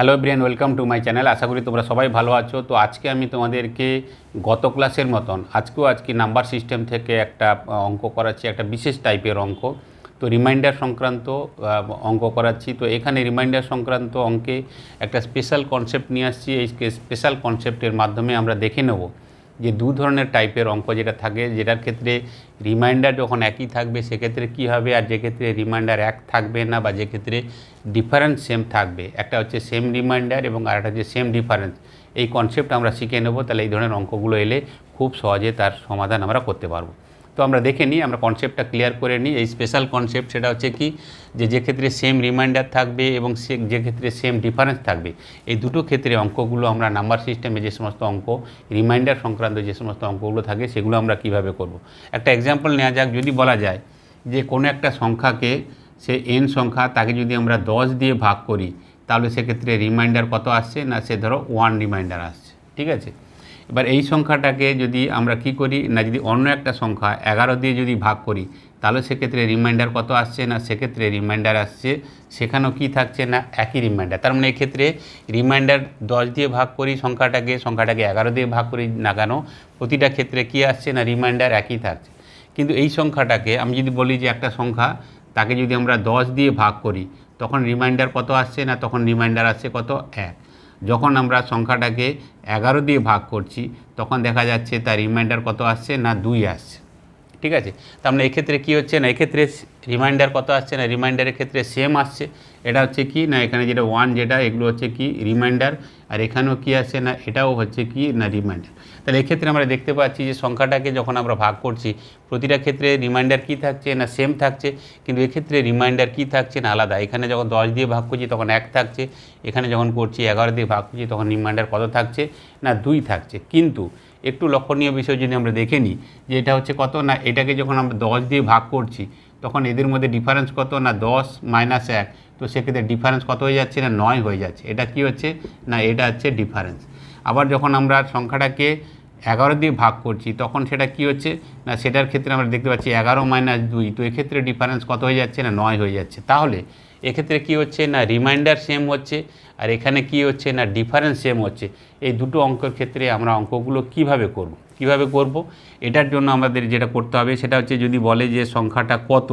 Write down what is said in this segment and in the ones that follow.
Hello Brian welcome to my channel আশা করি তোমরা সবাই ভালো আছো। তো আজকে আমি তোমাদেরকে গত ক্লাসের মতন, আজকেও আজকে নাম্বার সিস্টেম থেকে একটা অঙ্ক করাচ্ছি, একটা বিশেষ টাইপের অঙ্ক। তো রিমাইন্ডার সংক্রান্ত অঙ্ক করাচ্ছি। তো এখানে রিমাইন্ডার সংক্রান্ত অঙ্কে একটা স্পেশাল কনসেপ্ট নিয়ে আসছি। এই স্পেশাল কনসেপ্টের মাধ্যমে আমরা দেখে নেব। যে দু ধরনের টাইপের অঙ্ক যেটা থাকে, যেটার ক্ষেত্রে রিমাইন্ডার যখন একই থাকবে, সেক্ষেত্রে কি হবে? আর যে ক্ষেত্রে রিমাইন্ডার এক থাকবে না, বা যে ক্ষেত্রে ডিফারেন্স সেম থাকবে। একটা হচ্ছে সেম রিমাইন্ডার এবং আরেকটা হচ্ছে সেম ডিফারেন্স এই কনসেপ্ট আমরা শিখে নেব, তাহলে এই ধরনের অঙ্কগুলো এলে খুব সহজে তার সমাধান আমরা করতে পারব। তো আমরা দেখে নিই, আমরা কনসেপ্টটা ক্লিয়ার করে নিই। এই স্পেশাল কনসেপ্ট সেটা হচ্ছে কি, যে যে ক্ষেত্রে সেম রিমাইন্ডার থাকবে এবং সে, যে ক্ষেত্রে সেম ডিফারেন্স থাকবে, এই দুটো ক্ষেত্রে অঙ্কগুলো আমরা নাম্বার সিস্টেমে যে সমস্ত অঙ্ক রিমাইন্ডার সংক্রান্ত যে সমস্ত অঙ্কগুলো থাকে, সেগুলো আমরা কীভাবে করব? একটা এক্সাম্পল নেওয়া যাক, যদি বলা যায় যে কোনো একটা সংখ্যাকে, সে এন সংখ্যা, তাকে যদি আমরা দশ দিয়ে ভাগ করি, তাহলে সেক্ষেত্রে রিমাইন্ডার কত আসছে? না, সে ধরো ওয়ান রিমাইন্ডার আসছে। ঠিক আছে? এবার এই সংখ্যাটাকে যদি আমরা কি করি না, যদি অন্য একটা সংখ্যা এগারো দিয়ে যদি ভাগ করি, তাহলে সেক্ষেত্রে রিমাইন্ডার কত আসছে না? সেক্ষেত্রে রিমাইন্ডার আসছে, সেখানেও কি থাকছে না? একই রিমাইন্ডার তার মানে এক্ষেত্রে রিমাইন্ডার দশ দিয়ে ভাগ করি সংখ্যাটাকে সংখ্যাটাকে এগারো দিয়ে ভাগ করি না কেন, প্রতিটা ক্ষেত্রে কি আসছে না? রিমাইন্ডার একই থাকছে। কিন্তু এই সংখ্যাটাকে আমি যদি বলি যে একটা সংখ্যা, তাকে যদি আমরা দশ দিয়ে ভাগ করি, তখন রিমাইন্ডার কত আসছে না? তখন রিমাইন্ডার আসছে কত? এক। যখন আমরা সংখ্যাটাকে এগারো দিয়ে ভাগ করছি, তখন দেখা যাচ্ছে তার রিমাইন্ডার কত আসছে না দুই আসছে। ঠিক আছে? তাহলে এক্ষেত্রে কী হচ্ছে না, এক্ষেত্রে রিমাইন্ডার কত আসছে না রিমাইন্ডারের ক্ষেত্রে সেম আসছে। এটা হচ্ছে কি না, এখানে যেটা ওয়ান যেটা, এগুলো হচ্ছে কি রিমাইন্ডার আর এখানেও কি আসছে না, এটাও হচ্ছে কি না রিমাইন্ডার তাহলে এক্ষেত্রে আমরা দেখতে পাচ্ছি যে সংখ্যাটাকে যখন আমরা ভাগ করছি, প্রতিটা ক্ষেত্রে রিমাইন্ডার কি থাকছে না সেম থাকছে? কিন্তু এক্ষেত্রে রিমাইন্ডার কি থাকছে না আলাদা? এখানে যখন দশ দিয়ে ভাগ করছি তখন এক থাকছে, এখানে যখন করছি এগারো দিয়ে ভাগ করছি তখন রিমাইন্ডার কত থাকছে? না, দুই থাকছে। কিন্তু একটু লক্ষণীয় বিষয় যদি আমরা দেখে নিই, যে এটা হচ্ছে কত? না, এটাকে যখন আমরা দশ দিয়ে ভাগ করছি, তখন এদের মধ্যে ডিফারেন্স কত? না, দশ মাইনাস এক। তো সেক্ষেত্রে ডিফারেন্স কত হয়ে যাচ্ছে? না, নয় হয়ে যাচ্ছে। এটা কি হচ্ছে? না, এটা হচ্ছে ডিফারেন্স আবার যখন আমরা সংখ্যাটাকে এগারো দিয়ে ভাগ করছি, তখন সেটা কি হচ্ছে? না, সেটার ক্ষেত্রে আমরা দেখতে পাচ্ছি এগারো মাইনাস দুই, তো এক্ষেত্রে ডিফারেন্স কত হয়ে যাচ্ছে না, নয় হয়ে যাচ্ছে। তাহলে এক্ষেত্রে কি হচ্ছে না রিমাইন্ডার সেম হচ্ছে, আর এখানে কি হচ্ছে না ডিফারেন্স সেম হচ্ছে। এই দুটো অঙ্কের ক্ষেত্রে আমরা অঙ্কগুলো কীভাবে করব? কীভাবে করব? এটার জন্য আমাদের যেটা করতে হবে, সেটা হচ্ছে যদি বলে যে সংখ্যাটা কত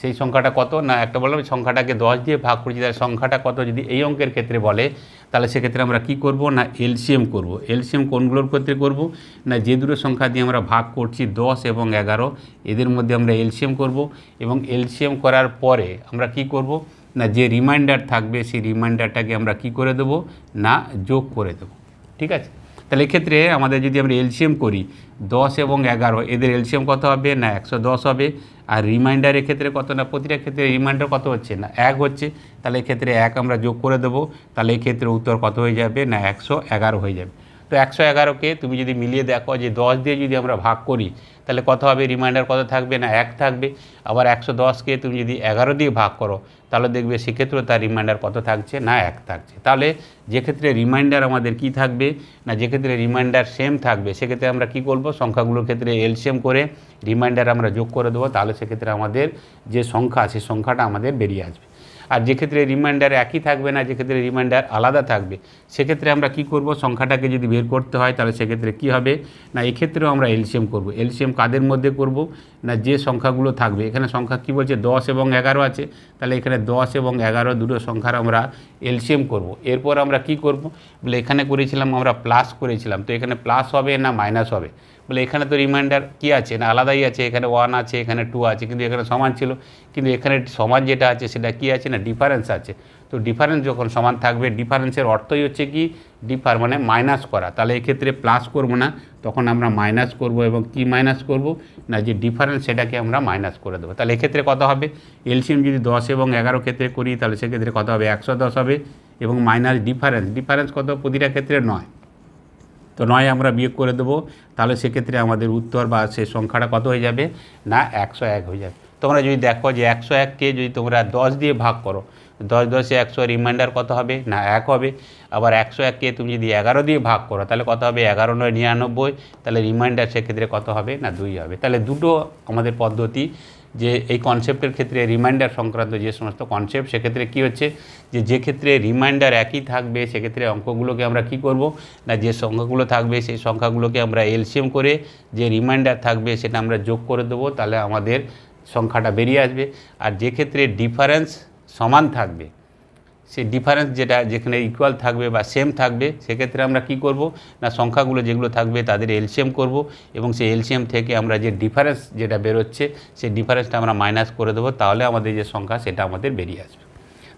সেই সংখ্যাটা কত? না, একটা বললাম সংখ্যাটাকে দশ দিয়ে ভাগ করছি তার সংখ্যাটা কত? যদি এই অঙ্কের ক্ষেত্রে বলে, তাহলে সেক্ষেত্রে আমরা কি করব? না, এলসিএম করব। এলসিএম কোনগুলোর ক্ষেত্রে করব? না, যে দুটো সংখ্যা দিয়ে আমরা ভাগ করছি, দশ এবং এগারো, এদের মধ্যে আমরা এলসিএম করব এবং এলসিএম করার পরে আমরা কি করব? না, যে রিমাইন্ডার থাকবে, সেই রিমাইন্ডারটাকে আমরা কি করে দেব? না, যোগ করে দেব। ঠিক আছে? তাহলে এক্ষেত্রে আমাদের যদি আমরা এলসিএম করি, দশ এবং এগারো, এদের এলসিএম কত হবে? না, একশো দশ হবে। আর রিমাইন্ডারের ক্ষেত্রে কত না, প্রতিটা ক্ষেত্রে রিমাইন্ডার কত হচ্ছে না? এক হচ্ছে, তাহলে এক্ষেত্রে এক আমরা যোগ করে দেবো, তাহলে এক্ষেত্রে উত্তর কত হয়ে যাবে না, একশো এগারো হয়ে যাবে। তো একশো এগারোকে তুমি যদি মিলিয়ে দেখো যে দশ দিয়ে যদি আমরা ভাগ করি, তাহলে কত হবে? রিমাইন্ডার কত থাকবে? না, এক থাকবে। আবার একশো দশকে তুমি যদি এগারো দিয়ে ভাগ করো, তাহলে দেখবে সেক্ষেত্রেও তার রিমাইন্ডার কত থাকছে? না, এক থাকছে। তাহলে যে ক্ষেত্রে রিমাইন্ডার আমাদের কি থাকবে? না যে ক্ষেত্রে রিমাইন্ডার সেম থাকবে, সেক্ষেত্রে আমরা কি করব? সংখ্যাগুলোর ক্ষেত্রে এলসিএম করে রিমাইন্ডার আমরা যোগ করে দেবো, তাহলে সেক্ষেত্রে আমাদের যে সংখ্যা, সেই সংখ্যাটা আমাদের বেরিয়ে আসবে। আর যে ক্ষেত্রে রিমাইন্ডার একই থাকবে না, যে ক্ষেত্রে রিমাইন্ডার আলাদা থাকবে, সেক্ষেত্রে আমরা কি করব? সংখ্যাটাকে যদি বের করতে হয়, তাহলে সেক্ষেত্রে কি হবে? না, এক্ষেত্রেও আমরা এলসিএম করব। এলসিএম কাদের মধ্যে করব? না, যে সংখ্যাগুলো থাকবে। এখানে সংখ্যা কি বলছে? দশ এবং এগারো আছে। তাহলে এখানে দশ এবং এগারো দুটো সংখ্যার আমরা এলসিএম করব। এরপর আমরা কি করব? বলে এখানে করেছিলাম, আমরা প্লাস করেছিলাম। তো এখানে প্লাস হবে না মাইনাস হবে? বলে এখানে তো রিমাইন্ডার কি আছে? না আলাদাই আছে, এখানে ওয়ান আছে, এখানে টু আছে, কিন্তু এখানে সমান ছিল। কিন্তু এখানে সমান যেটা আছে, সেটা কি আছে? না ডিফারেন্স আছে। তো ডিফারেন্স যখন সমান থাকবে ডিফারেন্সের অর্থই হচ্ছে কি? ডিফার মানে মাইনাস করা। তাহলে এক্ষেত্রে প্লাস করব না, তখন আমরা মাইনাস করব এবং কি মাইনাস করব? না যে ডিফারেন্স সেটাকে আমরা মাইনাস করে দেবো। তাহলে এক্ষেত্রে কত হবে? এলসিএম যদি দশ এবং এগারো ক্ষেত্রে করি, তাহলে সেক্ষেত্রে কত হবে? একশো দশ হবে এবং মাইনাস ডিফারেন্স ডিফারেন্স কত? প্রতিটা ক্ষেত্রে নয়। তো নয় আমরা বিয়োগ করে দেবো, তাহলে সেক্ষেত্রে আমাদের উত্তর বা সে সংখ্যাটা কত হয়ে যাবে? না, একশো এক হয়ে যাবে। তোমরা যদি দেখো যে একশো এককে যদি তোমরা দশ দিয়ে ভাগ করো, দশ দশে একশো, রিমাইন্ডার কত হবে? না, এক হবে। আবার একশো এককে তুমি যদি এগারো দিয়ে ভাগ করো, তাহলে কত হবে? এগারো নয়, নিরানব্বই। তাহলে রিমাইন্ডার সেক্ষেত্রে কত হবে? না, দুই হবে। তাহলে দুটো আমাদের পদ্ধতি যে এই কনসেপ্টের ক্ষেত্রে রিমাইন্ডার সংক্রান্ত যে সমস্ত কনসেপ্ট সেক্ষেত্রে কি হচ্ছে? যে যে ক্ষেত্রে রিমাইন্ডার একই থাকবে, সেক্ষেত্রে অঙ্কগুলোকে আমরা কি করব? না, যে সংখ্যাগুলো থাকবে, সেই সংখ্যাগুলোকে আমরা এলসিএম করে যে রিমাইন্ডার থাকবে, সেটা আমরা যোগ করে দেবো, তাহলে আমাদের সংখ্যাটা বেরিয়ে আসবে। আর যে ক্ষেত্রে ডিফারেন্স সমান থাকবে সেই ডিফারেন্স যেটা যেখানে ইকুয়াল থাকবে বা সেম থাকবে, সেক্ষেত্রে আমরা কি করব? না, সংখ্যাগুলো যেগুলো থাকবে তাদের এলসিএম করব এবং সেই এলসিএম থেকে আমরা যে ডিফারেন্স যেটা বেরোচ্ছে, সেই ডিফারেন্সটা আমরা মাইনাস করে দেবো, তাহলে আমাদের যে সংখ্যা সেটা আমাদের বেরিয়ে আসবে।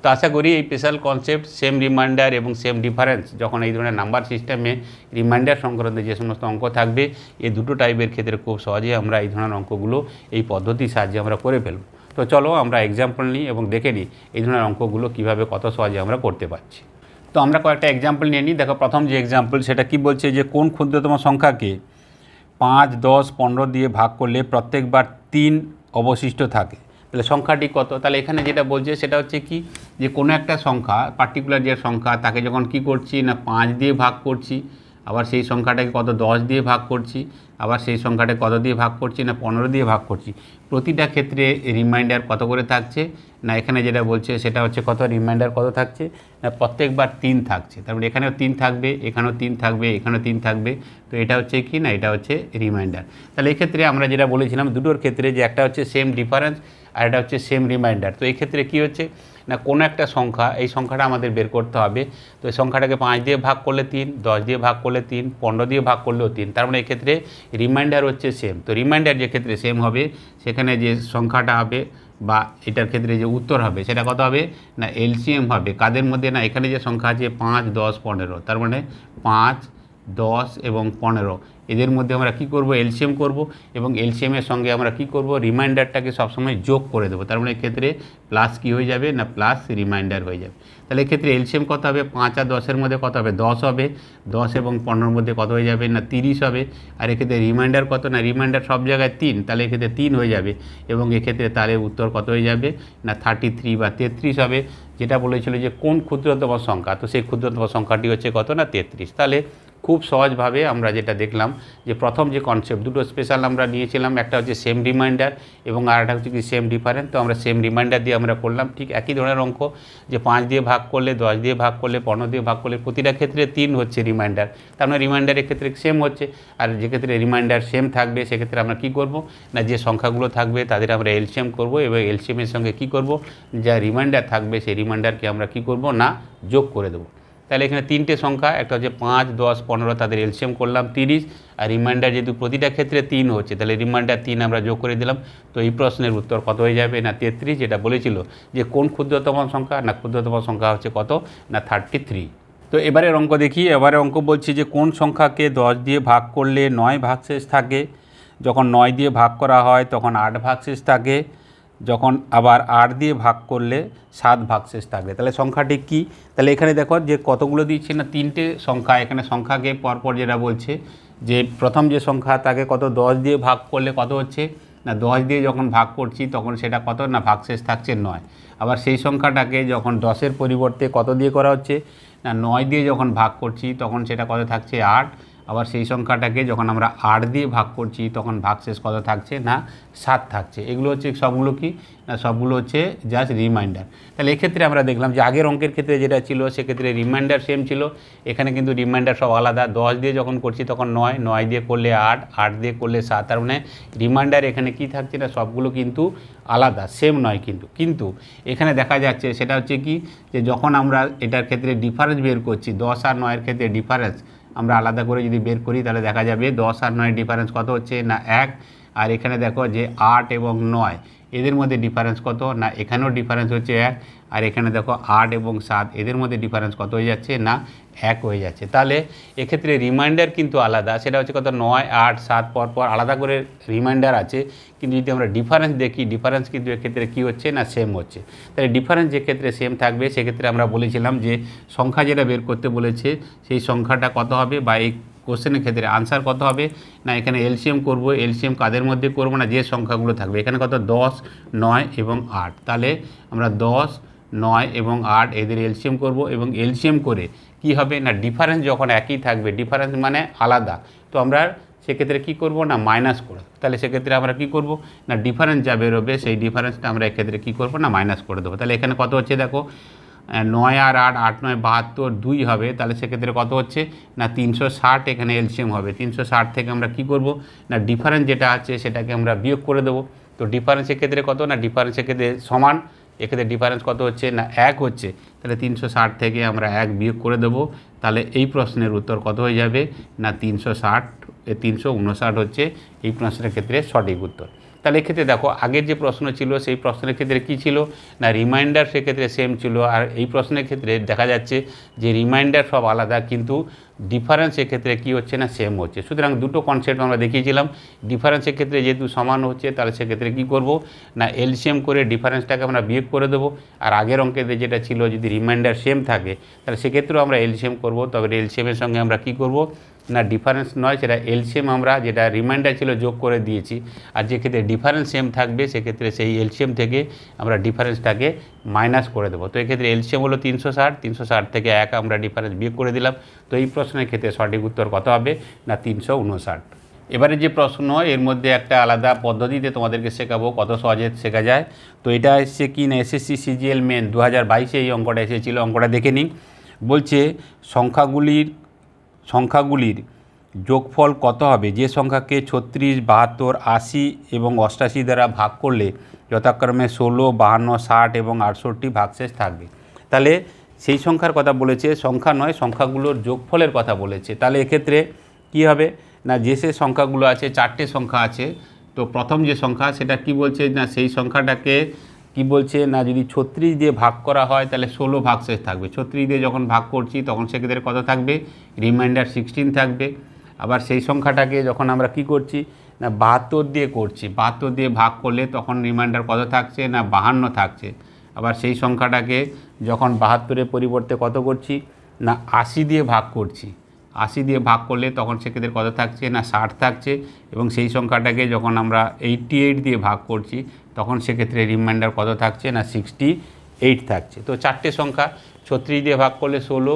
তো আশা করি এই স্পেশাল কনসেপ্ট সেম রিমাইন্ডার এবং সেম ডিফারেন্স যখন এই ধরনের নাম্বার সিস্টেমে রিমাইন্ডার সংক্রান্ত যে সমস্ত অঙ্ক থাকবে, এই দুটো টাইপের ক্ষেত্রে খুব সহজেই আমরা এই ধরনের অঙ্কগুলো এই পদ্ধতির সাহায্যে আমরা করে ফেলব। তো চলো আমরা এক্সাম্পল নিই এবং দেখে নিই এই ধরনের অঙ্কগুলো কীভাবে কত সহজে আমরা করতে পারছি। তো আমরা কয়েকটা এক্সাম্পল নিয়ে নিই। দেখো, প্রথম যে এক্সাম্পল সেটা কি বলছে যে কোন ক্ষুদ্রতম সংখ্যাকে পাঁচ, দশ, পনেরো দিয়ে ভাগ করলে প্রত্যেকবার তিন অবশিষ্ট থাকে? তাহলে সংখ্যাটি কত? তাহলে এখানে যেটা বলছে সেটা হচ্ছে কি? যে কোনো একটা সংখ্যা পার্টিকুলার যে সংখ্যা, তাকে যখন কি করছি না, পাঁচ দিয়ে ভাগ করছি আবার সেই সংখ্যাটাকে কত দশ দিয়ে ভাগ করছি, আবার সেই সংখ্যাটাকে কত দিয়ে ভাগ করছি না পনেরো দিয়ে ভাগ করছি, প্রতিটা ক্ষেত্রে রিমাইন্ডার কত করে থাকছে? না, এখানে যেটা বলছে সেটা হচ্ছে কত রিমাইন্ডার কত থাকছে? না, প্রত্যেকবার তিন থাকছে তারপরে এখানেও তিন থাকবে, এখানেও তিন থাকবে, এখানেও তিন থাকবে, তো এটা হচ্ছে কি না, এটা হচ্ছে রিমাইন্ডার তাহলে এক্ষেত্রে আমরা যেটা বলেছিলাম, দুটোর ক্ষেত্রে যে একটা হচ্ছে সেম ডিফারেন্স আর এটা হচ্ছে সেম রিমাইন্ডার তো এই ক্ষেত্রে কী হচ্ছে? না, কোনো একটা সংখ্যা, এই সংখ্যাটা আমাদের বের করতে হবে। তো এই সংখ্যাটাকে পাঁচ দিয়ে ভাগ করলে তিন, দশ দিয়ে ভাগ করলে তিন, পনেরো দিয়ে ভাগ করলেও তিন। তার মানে এক্ষেত্রে রিমাইন্ডার হচ্ছে সেম তো রিমাইন্ডার যে ক্ষেত্রে সেম হবে, সেখানে যে সংখ্যাটা হবে বা এটার ক্ষেত্রে যে উত্তর হবে, সেটা কত হবে? না এলসিএম হবে। কাদের মধ্যে? না, এখানে যে সংখ্যা আছে, পাঁচ, দশ, পনেরো। তার মানে পাঁচ, দশ এবং পনেরো। এদের মধ্যে আমরা কি করব? এলসিএম করব এবং এলসিএমের সঙ্গে আমরা কি করব? রিমাইন্ডারটাকে সবসময় যোগ করে দেবো। তার মানে ক্ষেত্রে প্লাস কি হয়ে যাবে না প্লাস রিমাইন্ডার হয়ে যাবে। তাহলে এক্ষেত্রে এলসিএম কত হবে? পাঁচ আর দশের মধ্যে কত হবে? দশ হবে। দশ এবং পনেরোর মধ্যে কত হয়ে যাবে? না, তিরিশ হবে। আর এক্ষেত্রে রিমাইন্ডার কত? না, রিমাইন্ডার সব জায়গায় তিন। তাহলে এক্ষেত্রে তিন হয়ে যাবে। এবং এক্ষেত্রে তাহলে উত্তর কত হয়ে যাবে? না থার্টি থ্রি বা তেত্রিশ হবে। যেটা বলেছিল যে কোন ক্ষুদ্রতম সংখ্যা? তো সেই ক্ষুদ্রতম সংখ্যাটি হচ্ছে কত? না, তেত্রিশ। তাহলে খুব সহজভাবে আমরা যেটা দেখলাম যে প্রথম যে কনসেপ্ট দুটো স্পেশাল আমরা নিয়েছিলাম। একটা হচ্ছে সেম রিমাইন্ডার এবং আরেকটা হচ্ছে কি সেম ডিফারেন্ট তো আমরা সেম রিমাইন্ডার দিয়ে আমরা করলাম। ঠিক একই ধরনের অঙ্ক। যে পাঁচ দিয়ে ভাগ করলে, দশ দিয়ে ভাগ করলে, পনেরো দিয়ে ভাগ করলে, প্রতিটা ক্ষেত্রে তিন হচ্ছে রিমাইন্ডার তার মানে রিমাইন্ডারের ক্ষেত্রে সেম হচ্ছে। আর যে ক্ষেত্রে রিমাইন্ডার সেম থাকবে, সেক্ষেত্রে আমরা কি করব? না, যে সংখ্যাগুলো থাকবে, তাদের আমরা এলসিএম করব এবং এলসিএমের সঙ্গে কি করব? যা রিমাইন্ডার থাকবে, সেই রিমাইন্ডারকে আমরা কি করব? না, যোগ করে দেবো। তাহলে এখানে তিনটে সংখ্যা, একটা হচ্ছে পাঁচ, দশ, পনেরো, তাদের এলসিএম করলাম তিরিশ, আর রিমাইন্ডার যেহেতু প্রতিটা ক্ষেত্রে তিন হচ্ছে, তাহলে রিমাইন্ডার তিন আমরা যোগ করে দিলাম। তো এই প্রশ্নের উত্তর কত হয়ে যাবে? না, তেত্রিশ, যেটা বলেছিল যে কোন ক্ষুদ্রতম সংখ্যা, না ক্ষুদ্রতম সংখ্যা হচ্ছে কত? না থার্টি থ্রি তো এবারের অঙ্ক দেখি এবারে অঙ্ক বলছি যে কোন সংখ্যাকে দশ দিয়ে ভাগ করলে নয় ভাগশেষ থাকে? যখন নয় দিয়ে ভাগ করা হয়, তখন আট ভাগশেষ থাকে। যখন আবার আট দিয়ে ভাগ করলে সাত ভাগশেষ থাকবে। তাহলে সংখ্যাটি কি? তাহলে এখানে দেখো যে কতগুলো দিচ্ছে না, তিনটে সংখ্যা, এখানে সংখ্যাকে পরপর যেটা বলছে, যে প্রথম যে সংখ্যা তাকে কত, দশ দিয়ে ভাগ করলে কত হচ্ছে? না, দশ দিয়ে যখন ভাগ করছি তখন সেটা কত? না ভাগশেষ থাকছে নয়। আবার সেই সংখ্যাটাকে যখন দশের পরিবর্তে কত দিয়ে করা হচ্ছে? না, নয় দিয়ে যখন ভাগ করছি তখন সেটা কত থাকছে? আট। আবার সেই সংখ্যাটাকে যখন আমরা আট দিয়ে ভাগ করছি, তখন ভাগশেষ কত থাকছে? না, সাত থাকছে। এগুলো হচ্ছে সবগুলো কি? না, সবগুলো হচ্ছে জাস্ট রিমাইন্ডার তাহলে এক্ষেত্রে আমরা দেখলাম যে আগের অঙ্কের ক্ষেত্রে যেটা ছিল, সেক্ষেত্রে রিমাইন্ডার সেম ছিল। এখানে কিন্তু রিমাইন্ডার সব আলাদা। দশ দিয়ে যখন করছি, তখন নয়। নয় দিয়ে করলে আট আট দিয়ে করলে সাত। তার মানে রিমাইন্ডার এখানে কি থাকছে না, সবগুলো কিন্তু আলাদা সেম নয় কিন্তু। কিন্তু এখানে দেখা যাচ্ছে, সেটা হচ্ছে কি? যে যখন আমরা এটার ক্ষেত্রে ডিফারেন্স বের করছি, দশ আর নয়ের ক্ষেত্রে ডিফারেন্স আমরা আলাদা করে যদি বের করি, তাহলে দেখা যাবে দশ আর নয় ডিফারেন্স কত হচ্ছে না এক। আর এখানে দেখো যে আট এবং নয়, এদের মধ্যে ডিফারেন্স কত? না, এখানেও ডিফারেন্স হচ্ছে এক। আর এখানে দেখো আট এবং সাত, এদের মধ্যে ডিফারেন্স কত হয়ে যাচ্ছে? না, এক হয়ে যাচ্ছে। তাহলে এক্ষেত্রে রিমাইন্ডার কিন্তু আলাদা। সেটা হচ্ছে কত? নয়, আট, সাত, পর পর আলাদা করে রিমাইন্ডার আছে। কিন্তু যদি আমরা ডিফারেন্স দেখি ডিফারেন্স কিন্তু এক্ষেত্রে কী হচ্ছে? না সেম হচ্ছে। তাহলে ডিফারেন্স যে ক্ষেত্রে সেম থাকবে, সেক্ষেত্রে আমরা বলেছিলাম যে সংখ্যা যেটা বের করতে বলেছে, সেই সংখ্যাটা কত হবে? বা এই কোশ্চেনের ক্ষেত্রে আনসার কত হবে? না, এখানে এলসিএম করব এলসিএম কাদের মধ্যে করব? না, যে সংখ্যাগুলো থাকবে। এখানে কত? দশ, নয় এবং আট। তাহলে আমরা দশ নয় এবং আট, এদের এলসিএম করব এবং এলসিএম করে কি হবে? না ডিফারেন্স যখন একই থাকবে ডিফারেন্স মানে আলাদা। তো আমরা সেক্ষেত্রে কী করব? না মাইনাস করে তাহলে সেক্ষেত্রে আমরা কী করব? না ডিফারেন্স যা বেরোবে, সেই ডিফারেন্সটা আমরা এক্ষেত্রে কী করব? না মাইনাস করে দেবো। তাহলে এখানে কত হচ্ছে দেখো? নয় আর আট আট নয়, বাহাত্তর, দুই হবে। তাহলে সেক্ষেত্রে কত হচ্ছে? না, তিনশো ষাট এখানে এলসিএম হবে। তিনশো ষাট থেকে আমরা কী করব? না ডিফারেন্স যেটা আছে সেটাকে আমরা বিয়োগ করে দেবো। তো ডিফারেন্সের ক্ষেত্রে কত? না ডিফারেন্সের ক্ষেত্রে সমান। এক্ষেত্রে ডিফারেন্স কত হচ্ছে না এক হচ্ছে? তাহলে তিনশো ষাট থেকে আমরা এক বিয়োগ করে দেবো। তাহলে এই প্রশ্নের উত্তর কত হয়ে যাবে? না, তিনশো ষাট তিনশো হচ্ছে। এই প্রশ্নের ক্ষেত্রে সঠিক উত্তর। তাহলে এক্ষেত্রে দেখো, আগের যে প্রশ্ন ছিল, সেই প্রশ্নের ক্ষেত্রে কী ছিল? না রিমাইন্ডার সেক্ষেত্রে সেম ছিল। আর এই প্রশ্নের ক্ষেত্রে দেখা যাচ্ছে যে রিমাইন্ডার সব আলাদা, কিন্তু ডিফারেন্স এক্ষেত্রে কী হচ্ছে না সেম হচ্ছে। সুতরাং দুটো কনসেপ্ট আমরা দেখিয়েছিলাম। ডিফারেন্সের ক্ষেত্রে যেহেতু সমান হচ্ছে, তাহলে সেক্ষেত্রে কী করব? না এলসিএম করে ডিফারেন্সটাকে আমরা বিয়োগ করে দেবো। আর আগের অঙ্কেতে যেটা ছিল, যদি রিমাইন্ডার সেম থাকে, তাহলে সেক্ষেত্রেও আমরা এলসিএম করব। তবে এলসিএমের সঙ্গে আমরা কী করব? না ডিফারেন্স নয়, সেটা এলসিএম আমরা যেটা রিমাইন্ডার ছিল যোগ করে দিয়েছি। আর যে ক্ষেত্রে ডিফারেন্স সেম থাকবে, সেক্ষেত্রে সেই এলসিএম থেকে আমরা ডিফারেন্সটাকে মাইনাস করে দেবো। তো এক্ষেত্রে এলসিএম হলো তিনশো ষাট তিনশো ষাট থেকে এক আমরা ডিফারেন্স বিয়োগ করে দিলাম। তো এই প্রশ্নের ক্ষেত্রে সঠিক উত্তর কত হবে? না, তিনশো উনষাট। এবারে যে প্রশ্ন, এর মধ্যে একটা আলাদা পদ্ধতিতে তোমাদেরকে শেখাবো, কত সহজে শেখা যায়। তো এটা এসছে কি না? এসএসসি সিজিএল মেন দু হাজার বাইশে এই অঙ্কটা এসেছিল, অঙ্কটা দেখে নিই। বলছে, সংখ্যাগুলির সংখ্যাগুলির যোগফল কত হবে? যে সংখ্যাকে ছত্রিশ, বাহাত্তর, আশি এবং অষ্টাশি দ্বারা ভাগ করলে যথাক্রমে ষোলো, বাহান্ন, ষাট এবং আটষট্টি ভাগশেষ থাকবে। তাহলে সেই সংখ্যার কথা বলেছে, সংখ্যা নয়, সংখ্যাগুলোর যোগফলের কথা বলেছে। তাহলে এক্ষেত্রে কী হবে? না, যে সে সংখ্যাগুলো আছে, চারটে সংখ্যা আছে, তো প্রথম যে সংখ্যা, সেটা কি বলছে? না, সেই সংখ্যাটাকে কি বলছে? না, যদি ছত্রিশ দিয়ে ভাগ করা হয়, তাহলে ষোলো ভাগশেষ থাকবে। ছত্রিশ দিয়ে যখন ভাগ করছি, তখন সেক্ষেত্রে কত থাকবে? রিমাইন্ডার সিক্সটিন থাকবে। আবার সেই সংখ্যাটাকে যখন আমরা কি করছি? না, বাহাত্তর দিয়ে করছি। বাহাত্তর দিয়ে ভাগ করলে তখন রিমাইন্ডার কত থাকছে? না, বাহান্ন থাকছে। আবার সেই সংখ্যাটাকে যখন বাহাত্তরের পরিবর্তে কত করছি? না, আশি দিয়ে ভাগ করছি। আশি দিয়ে ভাগ করলে তখন সেক্ষেত্রে কত থাকছে? না, ষাট থাকছে। এবং সেই সংখ্যাটাকে যখন আমরা এইটটি এইট দিয়ে ভাগ করছি তখন সেক্ষেত্রে রিমাইন্ডার কত থাকছে না সিক্সটি এইট থাকছে। তো চারটে সংখ্যা, ছত্রিশ দিয়ে ভাগ করলে ষোলো,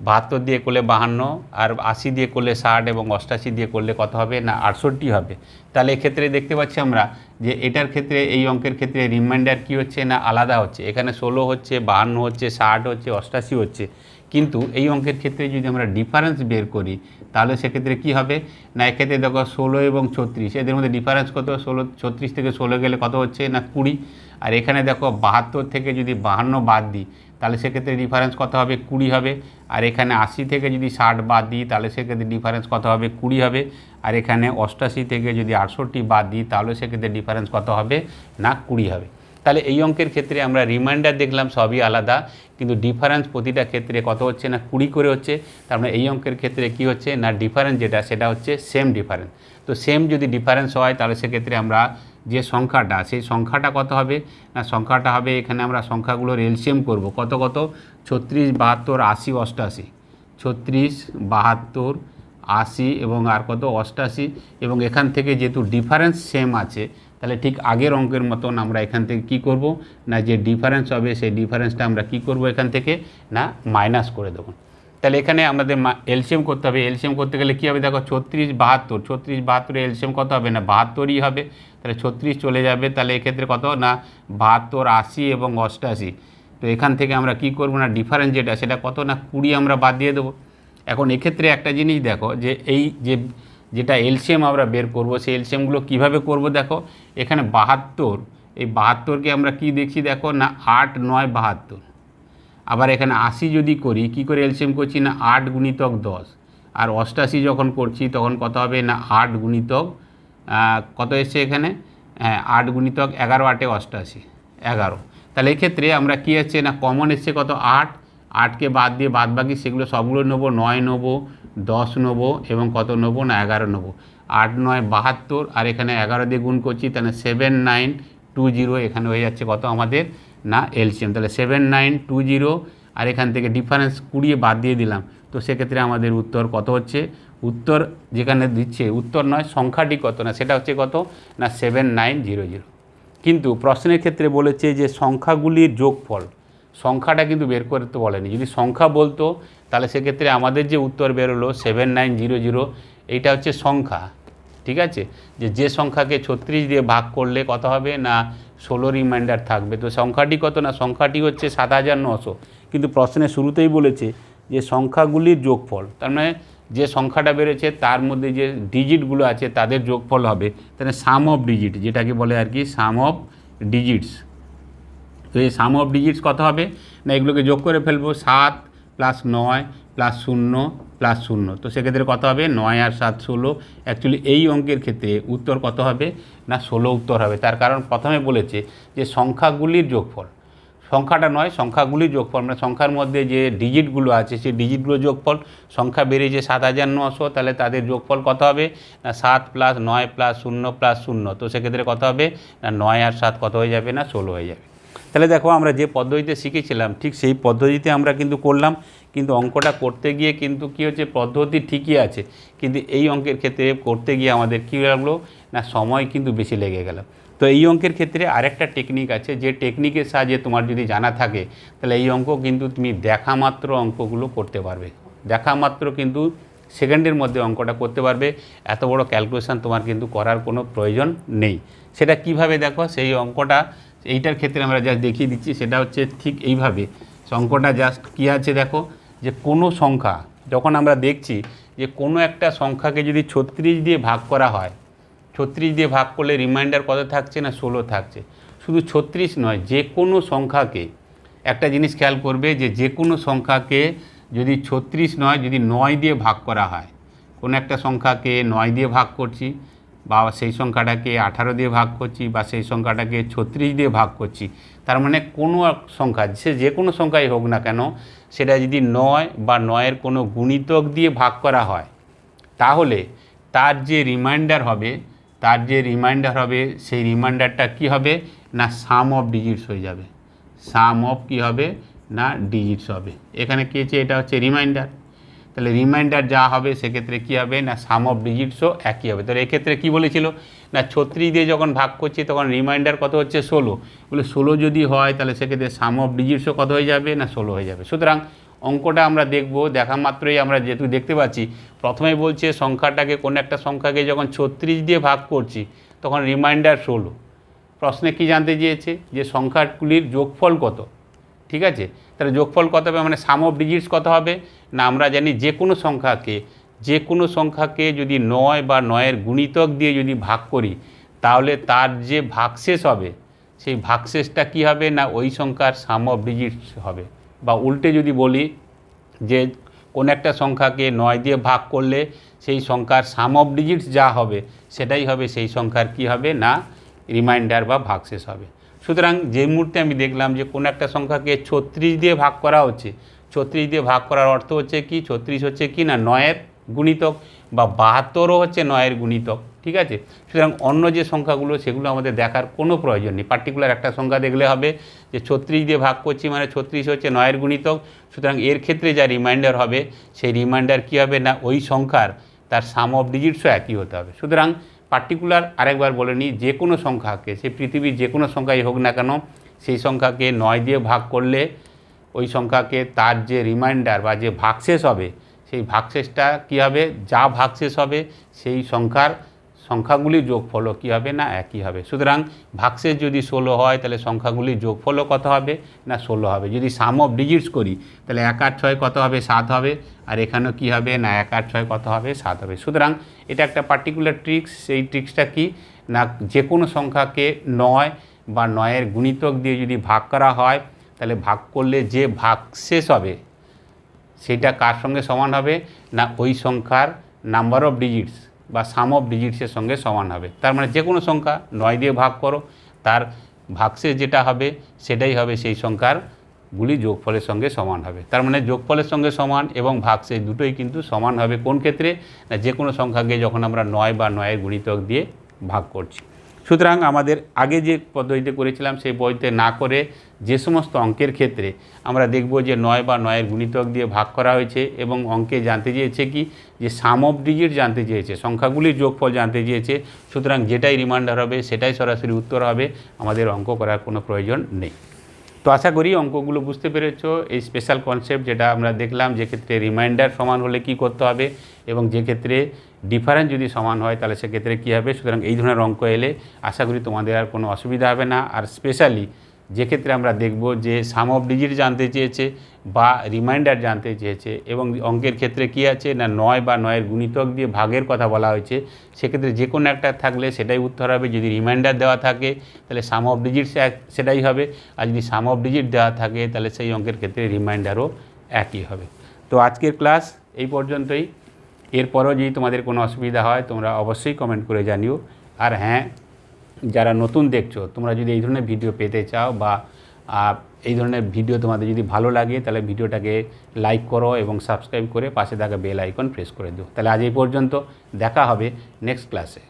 বাহাত্তর দিয়ে করলে বাহান্ন, আর আশি দিয়ে করলে ষাট এবং অষ্টাশি দিয়ে করলে কত হবে না আটষট্টি হবে। তাহলে এক্ষেত্রে দেখতে পাচ্ছি আমরা যে এটার ক্ষেত্রে, এই অঙ্কের ক্ষেত্রে রিমাইন্ডার কি হচ্ছে না আলাদা হচ্ছে। এখানে ষোলো হচ্ছে, বাহান্ন হচ্ছে, ষাট হচ্ছে, অষ্টাশি হচ্ছে। কিন্তু এই অঙ্কের ক্ষেত্রে যদি আমরা ডিফারেন্স বের করি তাহলে সেক্ষেত্রে কি হবে? না, এক্ষেত্রে দেখো ষোলো এবং ছত্রিশ। এদের মধ্যে ডিফারেন্স কত? ষোলো, ছত্রিশ থেকে ষোলো গেলে কত হচ্ছে? না, কুড়ি। আর এখানে দেখো বাহাত্তর থেকে যদি বাহান্ন বাদ দিই, তাহলে সেক্ষেত্রে ডিফারেন্স কত হবে? কুড়ি হবে। আর এখানে আশি থেকে যদি ষাট বাদ দিই, তাহলে সেক্ষেত্রে ডিফারেন্স কত হবে? কুড়ি হবে। আর এখানে অষ্টাশি থেকে যদি আটষট্টি বাদ দিই, তাহলে সেক্ষেত্রে ডিফারেন্স কত হবে? না, কুড়ি হবে। তাহলে এই অঙ্কের ক্ষেত্রে আমরা রিমাইন্ডার দেখলাম, সবই আলাদা। কিন্তু ডিফারেন্স প্রতিটা ক্ষেত্রে কত হচ্ছে না কুড়ি করে হচ্ছে, তার মানে এই অঙ্কের ক্ষেত্রে কি হচ্ছে না ডিফারেন্স যেটা, সেটা হচ্ছে সেম ডিফারেন্স তো সেম যদি ডিফারেন্স হয়, তাহলে সেক্ষেত্রে আমরা যে সংখ্যাটা, সেই সংখ্যাটা কত হবে? না সংখ্যাটা হবে, এখানে আমরা সংখ্যাগুলোর এলসিএম করব। কত কত? ছত্রিশ, বাহাত্তর, আশি, অষ্টাশি। ছত্রিশ, বাহাত্তর, আশি এবং আর কত? অষ্টাশি। এবং এখান থেকে যেহেতু ডিফারেন্স সেম আছে তাহলে ঠিক আগের অঙ্কের মতন আমরা এখান থেকে কি করব? না যে ডিফারেন্স হবে, সেই ডিফারেন্সটা আমরা কি করব এখান থেকে? না মাইনাস করে দেবো। তাহলে এখানে আমাদের এলসিএম করতে হবে। এলসিএম করতে গেলে কী হবে? দেখো ছত্রিশ বাহাত্তর। ছত্রিশ বাহাত্তরে এলসিএম কত হবে? না বাহাত্তরই হবে। তাহলে ছত্রিশ চলে যাবে। তাহলে এক্ষেত্রে কত? না বাহাত্তর, আশি এবং অষ্টাশি। তো এখান থেকে আমরা কি করব? না ডিফারেন্স যেটা, সেটা কত? না কুড়ি আমরা বাদ দিয়ে দেবো। এখন এক্ষেত্রে একটা জিনিস দেখো যে এই যে যেটা এলসিএম আমরা বের করব, সেই এলসিএমগুলো কীভাবে করব দেখো, এখানে বাহাত্তর, এই বাহাত্তরকে আমরা কি দেখছি দেখো না, আট নয় বাহাত্তর। আবার এখানে আশি যদি করি, কি করে এলসিএম করছি না, আট গুণিতক দশ। আর অষ্টাশি যখন করছি, তখন কত হবে না, আট গুণিতক কত এসছে এখানে? হ্যাঁ আট গুণিতক এগারো, আটে অষ্টাশি, এগারো। তাহলে এক্ষেত্রে আমরা কী হচ্ছে না কমন এসছে কত? আট। আটকে বাদ দিয়ে বাদ বাকি সেগুলো সবগুলো নেব, নয় নেব দশ নেব এবং কত নেব না এগারো নেব। আট, নয়, বাহাত্তর, আর এখানে এগারো দিয়ে গুণ করছি, তাহলে সেভেন, নাইন, টু, জিরো এখানে হয়ে যাচ্ছে কত আমাদের? না এলসিএম তাহলে সেভেন, নাইন, টু, জিরো, আর এখান থেকে ডিফারেন্স কুড়িয়ে বাদ দিয়ে দিলাম। তো সেক্ষেত্রে আমাদের উত্তর কত হচ্ছে? উত্তর যেখানে দিচ্ছে, উত্তর নয়, সংখ্যাটি কত না, সেটা হচ্ছে কত? না, সেভেন, নাইন, জিরো জিরো। কিন্তু প্রশ্নের ক্ষেত্রে বলেছে যে সংখ্যাগুলির যোগফল সংখ্যাটা কিন্তু বের করতে বলেনি। যদি সংখ্যা বলতো, তাহলে সেক্ষেত্রে আমাদের যে উত্তর বেরোলো সেভেন নাইন জিরো জিরো, এইটা হচ্ছে সংখ্যা, ঠিক আছে? যে যে সংখ্যাকে ছত্রিশ দিয়ে ভাগ করলে কত হবে না ষোলো রিমাইন্ডার থাকবে? তো সংখ্যাটি কত না? সংখ্যাটি হচ্ছে সাত হাজার নশো। কিন্তু প্রশ্নের শুরুতেই বলেছে যে, সংখ্যাগুলির যোগফল, তার মানে যে সংখ্যাটা বেড়েছে তার মধ্যে যে ডিজিটগুলো আছে তাদের যোগফল হবে, তাহলে সাম অফ ডিজিট যেটাকে বলে আর কি সাম অফ ডিজিটস তো এই সাম অফ ডিজিটস কত হবে? না, এগুলোকে যোগ করে ফেলব, সাত প্লাস নয় প্লাস শূন্য প্লাস শূন্য। তো সেক্ষেত্রে কত হবে? নয় আর সাত ষোলো। অ্যাকচুয়ালি এই অঙ্কের ক্ষেত্রে উত্তর কত হবে? না, ষোলো উত্তর হবে। তার কারণ প্রথমে বলেছে যে সংখ্যাগুলির যোগফল। সংখ্যাটা নয়, সংখ্যাগুলির যোগফল। মানে সংখ্যার মধ্যে যে ডিজিটগুলো আছে, সেই ডিজিটগুলো যোগফল। সংখ্যা বেরিয়েছে সাত হাজার নশো তাহলে তাদের যোগফল কত হবে? না, সাত প্লাস নয় প্লাস শূন্য প্লাস শূন্য। তো সেক্ষেত্রে কত হবে? না, নয় আর সাত কত হয়ে যাবে? না, ষোলো হয়ে যাবে। তাহলে দেখো আমরা যে পদ্ধতিতে শিখেছিলাম, ঠিক সেই পদ্ধতিতে আমরা কিন্তু করলাম, কিন্তু অঙ্কটা করতে গিয়ে কিন্তু কী হচ্ছে, পদ্ধতি ঠিকই আছে, কিন্তু এই অঙ্কের ক্ষেত্রে করতে গিয়ে আমাদের কী লাগল, না সময় কিন্তু বেশি লেগে গেল। তো এই অঙ্কের ক্ষেত্রে আরেকটা টেকনিক আছে, যে টেকনিকের সাহায্যে তোমার যদি জানা থাকে, তাহলে এই অঙ্ক কিন্তু তুমি দেখা মাত্র অঙ্কগুলো করতে পারবে। দেখা মাত্র কিন্তু সেকেন্ডের মধ্যে অঙ্কটা করতে পারবে, এত বড় ক্যালকুলেশান তোমার কিন্তু করার কোনো প্রয়োজন নেই। সেটা কীভাবে দেখো, সেই অঙ্কটা এইটার ক্ষেত্রে আমরা যা দেখিয়ে দিচ্ছি সেটা হচ্ছে ঠিক এইভাবে। সে অঙ্কটা জাস্ট কী আছে দেখো? যে কোনো সংখ্যা, যখন আমরা দেখছি যে কোনো একটা সংখ্যাকে যদি ছত্রিশ দিয়ে ভাগ করা হয়, ছত্রিশ দিয়ে ভাগ করলে রিমাইন্ডার কত থাকছে না ষোলো থাকছে? শুধু ছত্রিশ নয়, যে কোনো সংখ্যাকে, একটা জিনিস খেয়াল করবে যে যে কোনো সংখ্যাকে যদি ছত্রিশ নয়, যদি নয় দিয়ে ভাগ করা হয়, কোনো একটা সংখ্যাকে নয় দিয়ে ভাগ করছি বা সেই সংখ্যাটাকে আঠারো দিয়ে ভাগ করছি বা সেই সংখ্যাটাকে ছত্রিশ দিয়ে ভাগ করছি, তার মানে কোনো সংখ্যা, সে যে কোনো সংখ্যাই হোক না কেন, সেটা যদি নয় বা নয়ের কোনো গুণিতক দিয়ে ভাগ করা হয়, তাহলে তার যে রিমাইন্ডার হবে, তার যে রিমাইন্ডার হবে, সেই রিমাইন্ডারটা কি হবে? না সাম অফ ডিজিটস হয়ে যাবে। সাম অফ কি হবে? না ডিজিটস হবে। এখানে কী হচ্ছে এটা হচ্ছে রিমাইন্ডার তাহলে রিমাইন্ডার যা হবে সেক্ষেত্রে কী হবে না সাম অফ ডিজিটসও একই হবে। তাহলে এক্ষেত্রে কী বলেছিল? না ছত্রিশ দিয়ে যখন ভাগ করছি তখন রিমাইন্ডার কত হচ্ছে? ষোলো। বলে ষোলো যদি হয় তাহলে সেক্ষেত্রে সাম অফ ডিজিটসও কত হয়ে যাবে? না ষোলো হয়ে যাবে। সুতরাং অঙ্কটা আমরা দেখব, দেখা মাত্রই আমরা যেহেতু দেখতে পাচ্ছি, প্রথমে বলছে সংখ্যাটাকে কোনো একটা সংখ্যাকে যখন ছত্রিশ দিয়ে ভাগ করছি তখন রিমাইন্ডার ষোলো। প্রশ্নে কি জানতে চেয়েছে? যে সংখ্যাগুলির যোগফল কত? ঠিক আছে? তাহলে যোগফল কত হবে? মানে সাম অফ ডিজিটস কত হবে? না, আমরা জানি যে কোনো সংখ্যাকে, যে কোনো সংখ্যাকে যদি নয় বা নয়ের গুণিতক দিয়ে যদি ভাগ করি, তাহলে তার যে ভাগশেষ হবে, সেই ভাগশেষটা কি হবে? না, ওই সংখ্যার সাম অফ ডিজিটস হবে। বা উল্টে যদি বলি যে কোন একটা সংখ্যাকে নয় দিয়ে ভাগ করলে, সেই সংখ্যার সাম অফ ডিজিটস যা হবে, সেটাই হবে সেই সংখ্যার কি হবে? না রিমাইন্ডার বা ভাগশেষ হবে। সুতরাং যে মুহূর্তে আমি দেখলাম যে কোনো একটা সংখ্যাকে ছত্রিশ দিয়ে ভাগ করা হচ্ছে, ছত্রিশ দিয়ে ভাগ করার অর্থ হচ্ছে কি? ছত্রিশ হচ্ছে কি না? নয়ের গুণিতক বা বাহাত্তরও হচ্ছে নয়ের গুণিতক, ঠিক আছে? সুতরাং অন্য যে সংখ্যাগুলো, সেগুলো আমাদের দেখার কোনো প্রয়োজন নেই। পার্টিকুলার একটা সংখ্যা দেখলে হবে যে ছত্রিশ দিয়ে ভাগ করছি মানে ছত্রিশ হচ্ছে নয়ের গুণিতক। সুতরাং এর ক্ষেত্রে যা রিমাইন্ডার হবে, সেই রিমাইন্ডার কী হবে না? ওই সংখ্যার, তার সাম অফ ডিজিটসও একই হতে হবে। সুতরাং পার্টিকুলার আরেকবার বলে নিই, যে কোনো সংখ্যাকে, সে পৃথিবীর যে কোনো সংখ্যাই হোক না কেন, সেই সংখ্যাকে নয় দিয়ে ভাগ করলে, ওই সংখ্যাকে তার যে রিমাইন্ডার বা যে ভাগশেষ হবে, সেই ভাগশেষটা কী হবে? যা ভাগশেষ হবে, সেই সংখ্যার সংখ্যাগুলির যোগফলও কী হবে না একই হবে। সুতরাং ভাগশেষ যদি ষোলো হয়, তাহলে সংখ্যাগুলির যোগফলও কত হবে না ষোলো হবে? যদি সাম অফ ডিজিটস করি, তাহলে এক আট ছয় কত হবে? সাত হবে। আর এখানেও কী হবে না এক আট ছয় কত হবে? সাত হবে। সুতরাং এটা একটা পার্টিকুলার ট্রিক্স সেই ট্রিক্সটা কি? না যে কোনো সংখ্যাকে নয় বা নয়ের গুণিতক দিয়ে যদি ভাগ করা হয়, তাহলে ভাগ করলে যে ভাগশেষ হবে, সেটা কার সঙ্গে সমান হবে? না ওই সংখ্যার নাম্বার অফ ডিজিটস বা সাম অফ ডিজিটসের সঙ্গে সমান হবে। তার মানে যে কোনো সংখ্যা নয় দিয়ে ভাগ করো, তার ভাগশেষ যেটা হবে, সেটাই হবে সেই সংখ্যার গুলি যোগফলের সঙ্গে সমান হবে। তার মানে যোগফলের সঙ্গে সমান এবং ভাগশেষ দুটোই কিন্তু সমান হবে। কোন ক্ষেত্রে? না যে কোনো সংখ্যাকে যখন আমরা নয় বা নয়ের গুণিতক দিয়ে ভাগ করছি। সুতরাং আমাদের আগে যে পদ্ধতিতে করেছিলাম সেই বইতে না করে যে সমস্ত অঙ্কের ক্ষেত্রে আমরা দেখব যে নয় বা নয়ের গুণিতক দিয়ে ভাগ করা হয়েছে এবং অঙ্কে জানতে চেয়েছে কি? যে সাম অফ ডিজিট জানতে চেয়েছে, সংখ্যাগুলির যোগফল জানতে চেয়েছে, সুতরাং যেটাই রিমান্ডার হবে, সেটাই সরাসরি উত্তর হবে, আমাদের অঙ্ক করার কোনো প্রয়োজন নেই। তো আশা করি অঙ্কগুলো বুঝতে পেরেছ। এই স্পেশাল কনসেপ্ট যেটা আমরা দেখলাম যে ক্ষেত্রে রিমাইন্ডার সমান হলে কি করতে হবে এবং যে ক্ষেত্রে ডিফারেন্স যদি সমান হয় তাহলে সেক্ষেত্রে কী হবে? সুতরাং এই ধরনের অঙ্ক এলে আশা করি তোমাদের আর কোনো অসুবিধা হবে না। আর স্পেশালি যে ক্ষেত্রে আমরা দেখব যে সাম অফ ডিজিট জানতে চেয়েছে বা রিমাইন্ডার জানতে চেয়েছে এবং অঙ্কের ক্ষেত্রে কি আছে না নয় বা নয়ের গুণিতক দিয়ে ভাগের কথা বলা হয়েছে, সেক্ষেত্রে যে কোনো একটা থাকলে সেটাই উত্তর হবে। যদি রিমাইন্ডার দেওয়া থাকে, তাহলে সাম অফ ডিজিট সেটাই হবে। আর যদি সাম অফ ডিজিট দেওয়া থাকে, তাহলে সেই অঙ্কের ক্ষেত্রে রিমাইন্ডারও একই হবে। তো আজকের ক্লাস এই পর্যন্তই। এরপরও যদি তোমাদের কোনো অসুবিধা হয়, তোমরা অবশ্যই কমেন্ট করে জানিও। আর হ্যাঁ যারা নতুন দেখছ, তোমরা যদি এই ধরনের ভিডিও পেতে চাও বা এই ধরনের ভিডিও তোমাদের যদি ভালো লাগে, তাহলে ভিডিওটাকে লাইক করো এবং সাবস্ক্রাইব করে পাশে থাকা বেল আইকন প্রেস করে দিও। তাহলে আজ এই পর্যন্ত দেখা হবে নেক্সট ক্লাসে